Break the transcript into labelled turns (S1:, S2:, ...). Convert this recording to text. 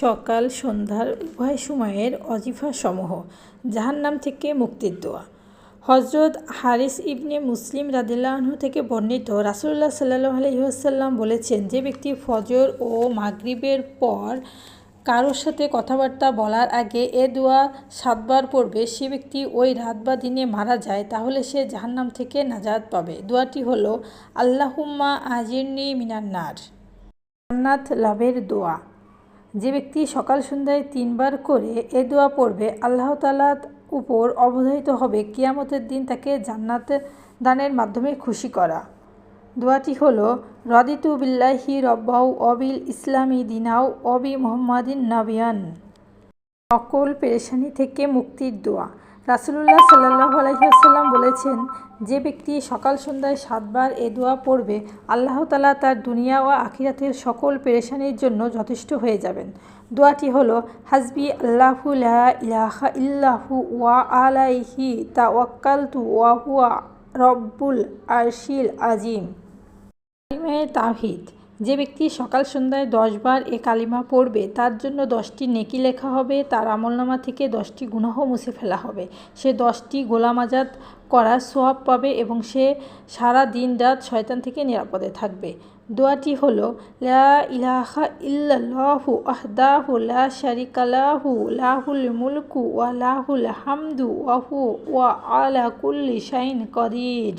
S1: সকাল সন্ধ্যার উভয় সময়ের অজিফা সমূহ জাহান্নাম থেকে মুক্তির দোয়া। হজরত হারিস ইবনে মুসলিম রাদিল্লাহনহু থেকে বর্ণিত রাসুল্লাহ সাল্লাহ আলহিহাসাল্লাম বলেছেন, যে ব্যক্তি ফজর ও মাগরিবের পর কারোর সাথে কথাবার্তা বলার আগে এ দোয়া সাতবার পড়বে, সে ব্যক্তি ওই রাত বা দিনে মারা যায়, তাহলে সে জাহান্নাম থেকে নাজাত পাবে। দোয়াটি হলো, আল্লাহুম্মা আজিরনি মিনান্নার। জান্নাত লাভের দোয়া। যে ব্যক্তি সকাল সন্ধ্যায় তিনবার করে এ দোয়া পড়বে, আল্লাহ তালার উপর অবধারিত হবে কিয়ামতের দিন তাকে জান্নাত দানের মাধ্যমে খুশি করা। দোয়াটি হল, রদিতু বিল্লাহি রব্বাউ অবিল ইসলামী দিনাউ অবি মোহাম্মদিন নবিয়ান। সকল পেরেশানি থেকে মুক্তির দোয়া। রাসুলুল্লাহ সাল্লাহ আলহিহাসাল্লাম বলেছেন, যে ব্যক্তি সকাল সন্ধ্যায় সাতবার এ দোয়া পড়বে, আল্লাহ তালা তার দুনিয়া ও আখিরাতের সকল পেরেশানির জন্য যথেষ্ট হয়ে যাবেন। দোয়াটি হল, হাসবি আল্লাহু লা ইলাহা ইল্লাহু ওয়া আলাইহি তাওয়াক্কালতু ওয়া হুয়া রব্বুল আরশিল আজিম। তাওহিদ। যে ব্যক্তি সকাল সন্ধ্যায় দশবার এ কালিমা পড়বে, তার জন্য দশটি নেকি লেখা হবে, তার আমলনামা থেকে দশটি গুনাহ মুছে ফেলা হবে। সে দশটি গোলাম আজাদ করার সোয়াব পাবে এবং সে সারা দিন রাত শয়তান থেকে নিরাপদে থাকবে। দোয়াটি হল, লা ইলাহা ইল্লাল্লাহু আহদাহু লা শারিকালাহু লাহুল মুলকু ওয়া লাহুল হামদু ওয়াহু ওয়া আলা কুল্লি শাইন কদির।